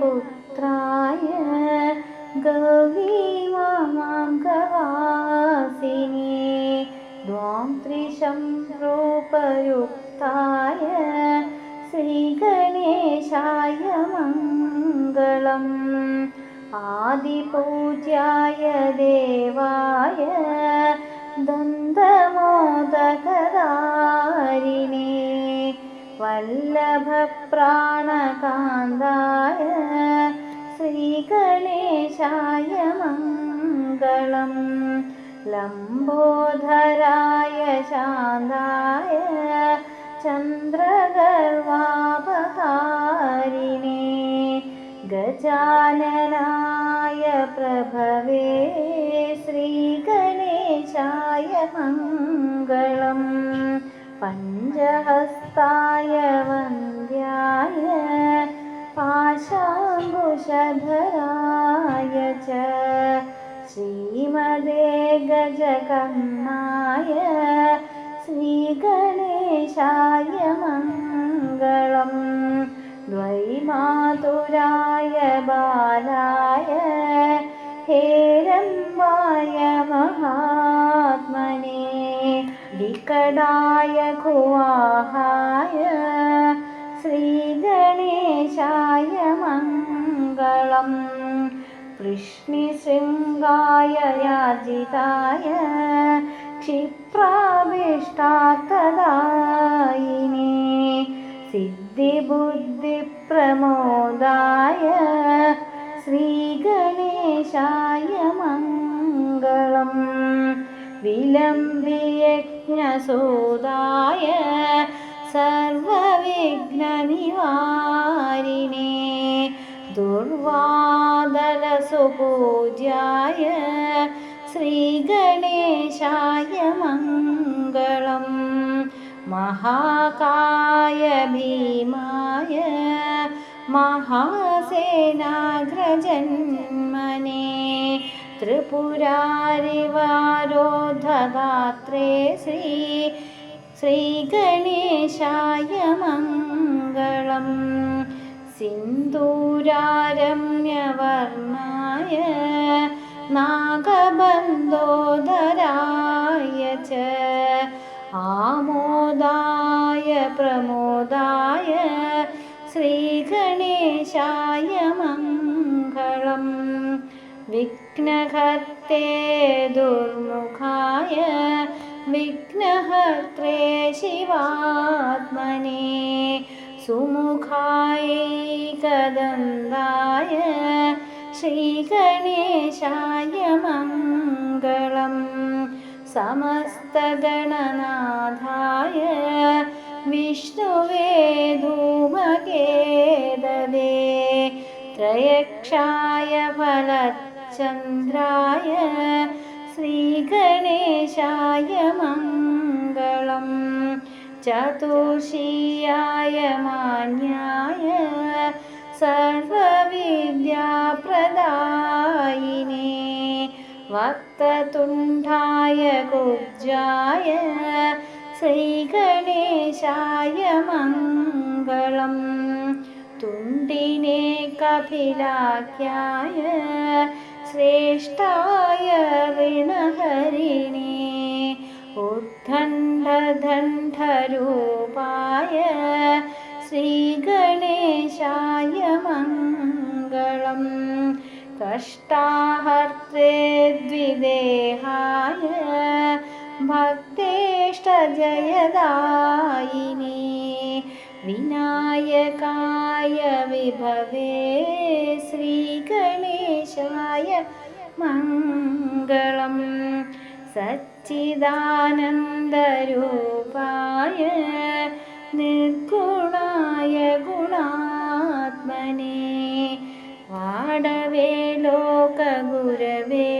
पुत्राय गवीमाङ्गवासिने द्वां त्रिशं रूपयुक्ताय श्रीगणेशाय मङ्गलम् आदिपूज्याय देवाय दन्तमोदकदारिणे വല്ലഭപ്രാണകാന്തായ ശ്രീഗണേശായ മംഗളം. ലംബോധരായ ശാന്തായ ചന്ദ്രഗർവാപഹാരിണേ ഗജാനനായ പ്രഭവേ ശ്രീഗണേശായ മംഗളം. പഞ്ചഹസ്ത पञ्चहस्ताय वन्द्याय पाशाङ्कुशधराय च श्रीमदे गजकर्णाय श्रीगणेशाय मङ्गलम् द्वैमातुराय बालाय हेरम्बाय महात्मने विकटाय कुवाहाय വൃഷ്ണിശൃംഗായ രാജിതായ ക്ഷിപ്രാഭിഷ്ടാക്കദായിനി സിദ്ധിബുദ്ധിപ്രമോദായ ശ്രീഗണേശായ മംഗളം. വിലംബിയജ്ഞസൂതായ സർവവിഘ്നനിവാരിണേ. दुर्वादलसुपूज्याय श्रीगणेशाय मङ्गलम्। महाकाय भीमाय महासेनाग्रजन्मने। त्रिपुरारिवारोधगात्रे श्री श्रीगणेशाय मङ्गलम् സിന്ദൂരാരമ്യവർണായ നാഗബന്ധോധരായ ച. ആമോദായ പ്രമോദായ ശ്രീഗണേശായ മംഗളം. വിഘ്നഹർത്തേ ദുർമുഖായ വിഘ്നഹർത്രേ ശിവാത്മനേ. शिवात्मने सुमुखायैकदन्दाय श्रीगणेशाय मङ्गलम् समस्तगणनाथाय विष्णुवे धूमकेददे त्रयक्षाय फलचन्द्राय श्रीगणेशाय मङ्गलम् चतुर्षीयाय मान्याय सर्वविद्याप्रदायिने वक्ततुण्डाय कुब्जाय श्रीगणेशाय मङ्गलम्। तुण्डिने कपिलाख्याय श्रेष्ठाय ऋणहरिणे उद्दण्डदण्डरूपाय श्रीगणेशाय मङ्गलम् कष्टाहर्त्रे द्विदेहाय भक्तेष्टजयदायिने विनायकाय विभवे श्रीगणेशाय मङ्गलम् സച്ചിദാനന്ദരൂപായ നിർഗുണായ ഗുണാത്മനെ. വാടവേ ലോകഗുരവേ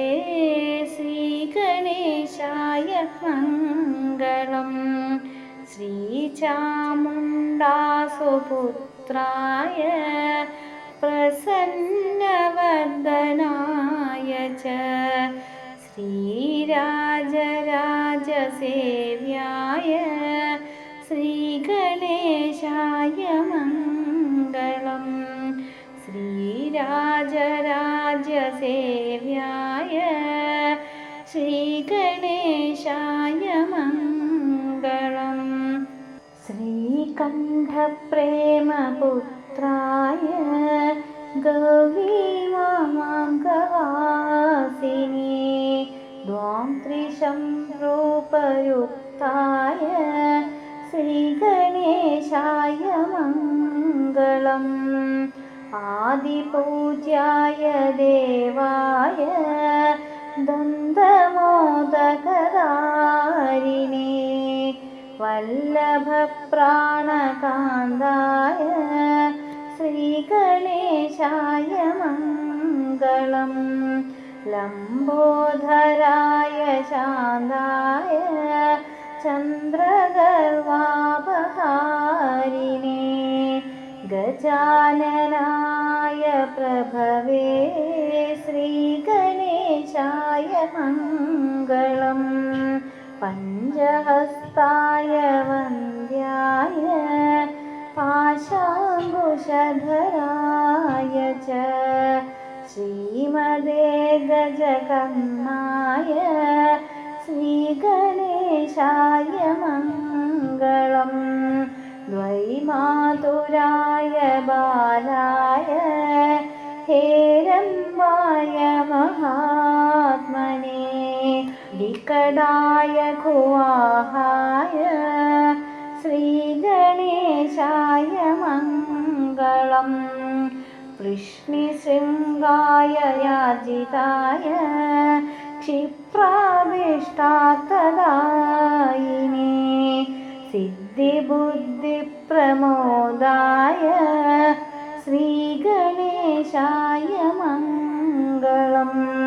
ശ്രീഗണേശായ മംഗളം. ശ്രീചാമുണ്ടാസുപുത്രായ പ്രസന്നവൻ श्रीकण्ठप्रेमपुत्राय गौरीमामाङ्गवासिनी द्वां त्रिशं रूपयुक्ताय श्रीगणेशाय मङ्गलम् आदिपूज्याय देवाय दन्तमोदकदारिणे വല്ലഭപ്രാണകാന്തായ ശ്രീഗണേശായ മംഗളം. ലംബോധരായ ശാന്തായ ചന്ദ്രഗർവാപഹാരിണേ ഗജാനനായ പ്രഭവേ ശ്രീഗണേശായ മംഗളം. पञ्चहस्ताय वन्द्याय पाशाङ्कुशधराय च श्रीमदे गजकर्णाय श्रीगणेशाय मङ्गलम् द्वैमातुराय बालाय हेरम्बाय महात्मने विकटाय कुवाहाय श्रीगणेशाय मङ्गलम् वृष्णिशृङ्गाय याजिताय क्षिप्राविष्टार्थदायिने सिद्धिबुद्धिप्रमोदाय श्रीगणेशाय मङ्गलम्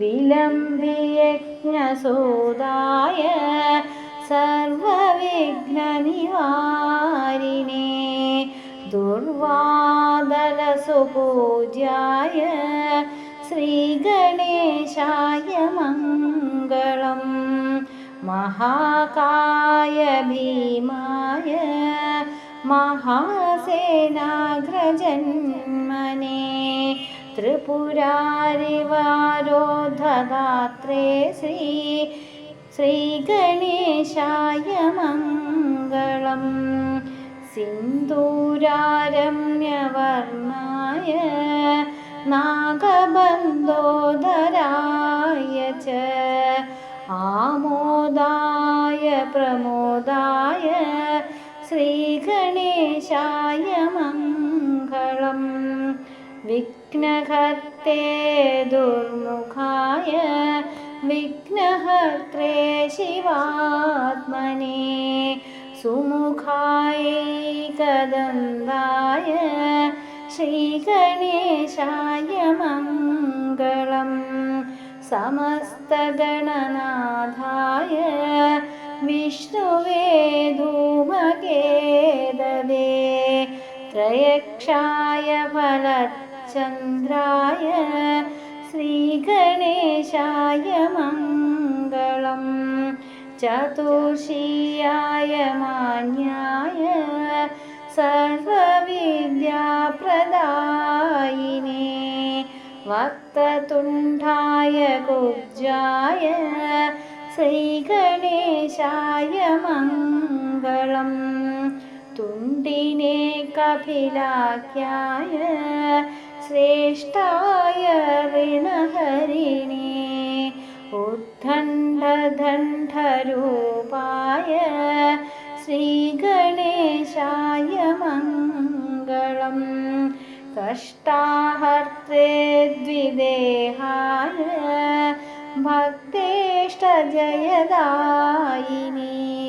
विलम्बियज्ञसोदाय सर्वविघ्ननिवारिणे दुर्वादलसुपूज्याय श्रीगणेशाय मङ्गलम् महाकाय भीमाय महासेनाग्रजन्मने त्रिपुरारिवारोधदात्रे श्री श्रीगणेशाय मङ्गलम् सिन्दूरारम्यवर्णाय नागबन्धोदराय च आमोदाय प्रमोदाय श्रीगणेशाय विघ्नहर्ते दुर्मुखाय विघ्नहर्त्रे शिवात्मने सुमुखायैकदन्दाय श्रीगणेशाय मङ्गलम् समस्तगणनाथाय विष्णुवे धूमकेदवे त्रयक्षाय ചന്ദ്രായ ശ്രീഗണേശായ മംഗളം. ചതുർഷിയായ മാന്യായ സർവവിദ്യാപ്രദായിനെ. വക്തതുണ്ടായ കുബ്ജായ ശ്രീഗണേശായ മംഗളം. തുണ്ടിനെ കപിലാഖ്യായ श्रेष्ठाय ऋणहरिणे उद्दण्डदण्डरूपाय श्रीगणेशाय मङ्गलम्। कष्टाहर्त्रे द्विदेहाय भक्तेष्टजयदायिने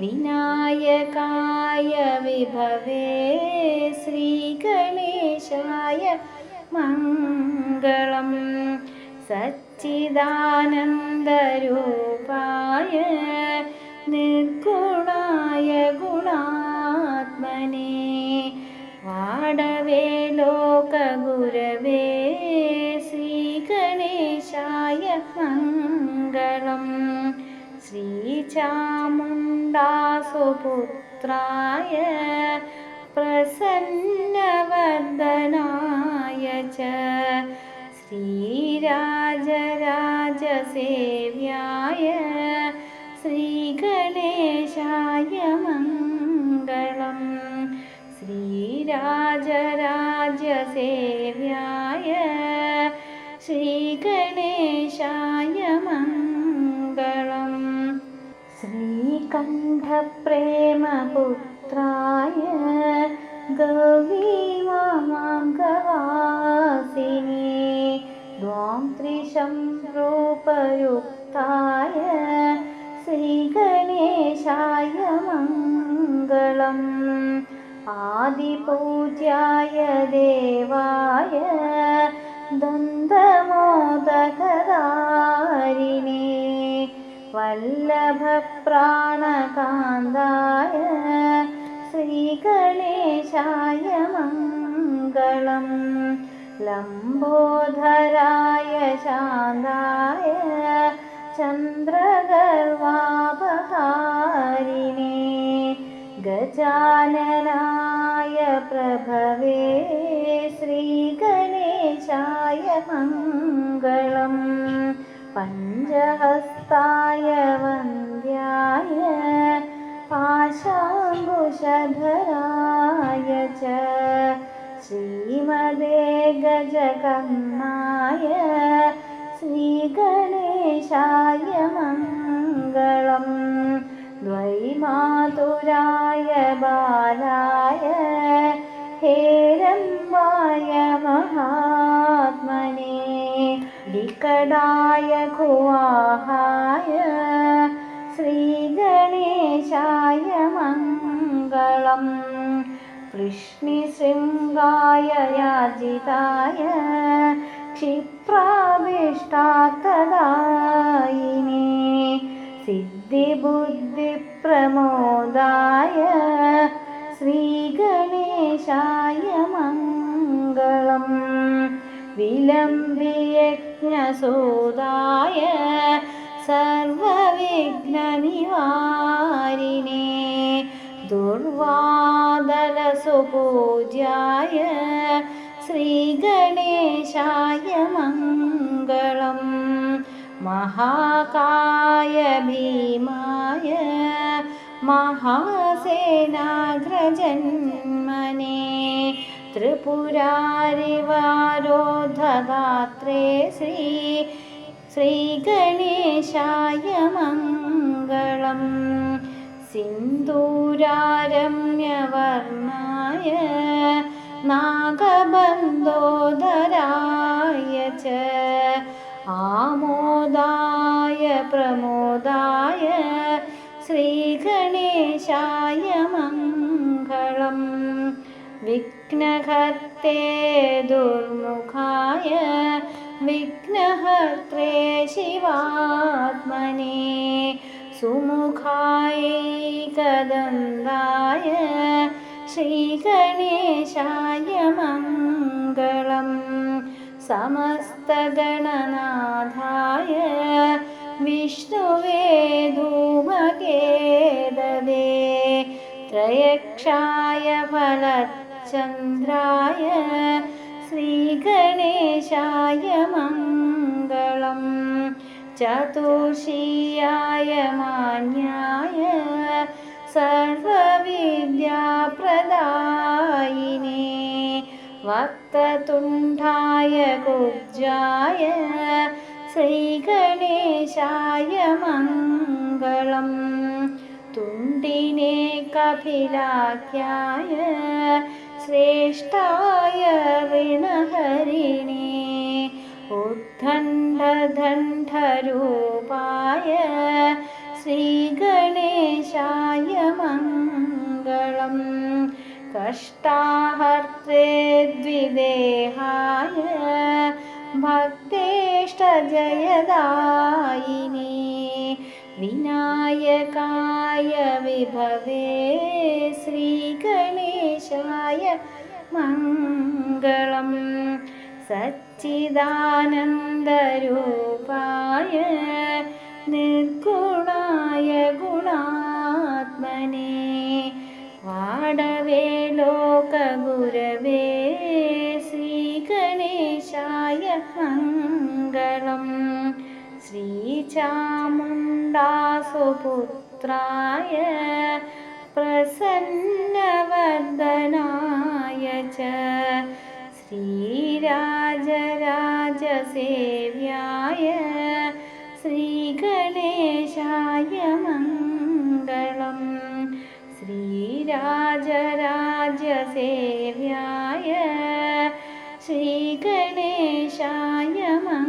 വിനായകായ വിഭവേ ശ്രീഗണേശായ മംഗളം സച്ചിദാനന്ദരൂപായ നിർഗുണായ ഗുണാത്മനെ. വാടവേ ലോകഗുരവേ ശ്രീഗണേശായ മംഗളം ശ്രീചാ വാസുപുത്രായ പ്രസന്നവന്ദനായ ച. ശ്രീരാജരാജസേവ്യായ ശ്രീഗണേശായ മംഗളം. ശ്രീരാജരാജസേവ്യായ ശ്രീ श्रीकण्ठप्रेमपुत्राय गौरीमामाङ्गवासिने द्वां त्रिशं रूपयुक्ताय श्रीगणेशाय मङ्गलम् आदिपूज्याय देवाय दन्तमोदकदारिणे വല്ലഭപ്രാണകാന്തായ ശ്രീഗണേശായ മംഗളം. ലംബോധരായ ശാന്തായ ചന്ദ്രഗർവാപഹാരിണേ ഗജാനനായ പ്രഭവേ ശ്രീഗണേശായ മംഗളം. पञ्चहस्ताय वन्द्याय पाशाङ्कुशधराय च श्रीमदे गजकर्णाय श्रीगणेशाय मङ्गलम् द्वैमातुराय बालाय हेरम्बाय महात्मने വെങ്കടായ കുവാഹായ ശ്രീഗണേശായ മംഗളം. വൃഷ്ണിശൃംഗായ രാജിതായ ക്ഷിപ്രാഭിഷ്ടാത്തദായിനി സിദ്ധിബുദ്ധിപ്രമോദായ ശ്രീഗണേശായ മംഗളം. വിലംബിയ विलम्बियज्ञसोदाय सर्वविघ्ननिवारिणे दुर्वादलसुपूज्याय श्रीगणेशाय मङ्गलम् महाकाय भीमाय महासेनाग्रजन्मने त्रिपुरारिवारोधगात्रे श्री श्रीगणेशाय मङ्गलम् सिन्दूरारम्यवर्णाय नागबन्धोदराय च आमोदाय प्रमोदाय श्रीगणेशाय मङ्गलम् विघ्नहर्ते दुर्मुखाय विघ्नहर्त्रे शिवात्मने सुमुखायैकदन्दाय श्रीगणेशाय मङ्गलम् समस्तगणनाथाय विष्णुवे धूमकेदवे त्रयक्षाय फलचन्द्राय श्रीगणेशाय मङ्गलम्। चतुर्षीयाय मान्याय सर्वविद्याप्रदायिने। वक्ततुण्डाय कुब्जाय श्रीगणेशाय मङ्गलम्। तुण्डिने कपिलाख्याय श्रेष्ठाय ऋणहरिणे उद्दण्डदण्डरूपाय श्रीगणेशाय मङ्गलम् कष्टाहर्त्रे द्विदेहाय भक्तेष्टजयदायिने विनायकाय विभवे श्रीगणेशाय मङ्गलम् सच्चिदानन्दरूपाय निर्गुणाय गुणात्मने वाडवे लोकगुरवे श्रीगणेशाय मङ्गलम् श्रीचामुण्डासुपुत्राय പ്രസന്നവർദ്ധനായ ച ശ്രീരാജരാജസേവ്യായ ശ്രീഗണേശായ മംഗളം. ശ്രീരാജരാജസേവ്യായ ശ്രീഗണേശായ മംഗളം.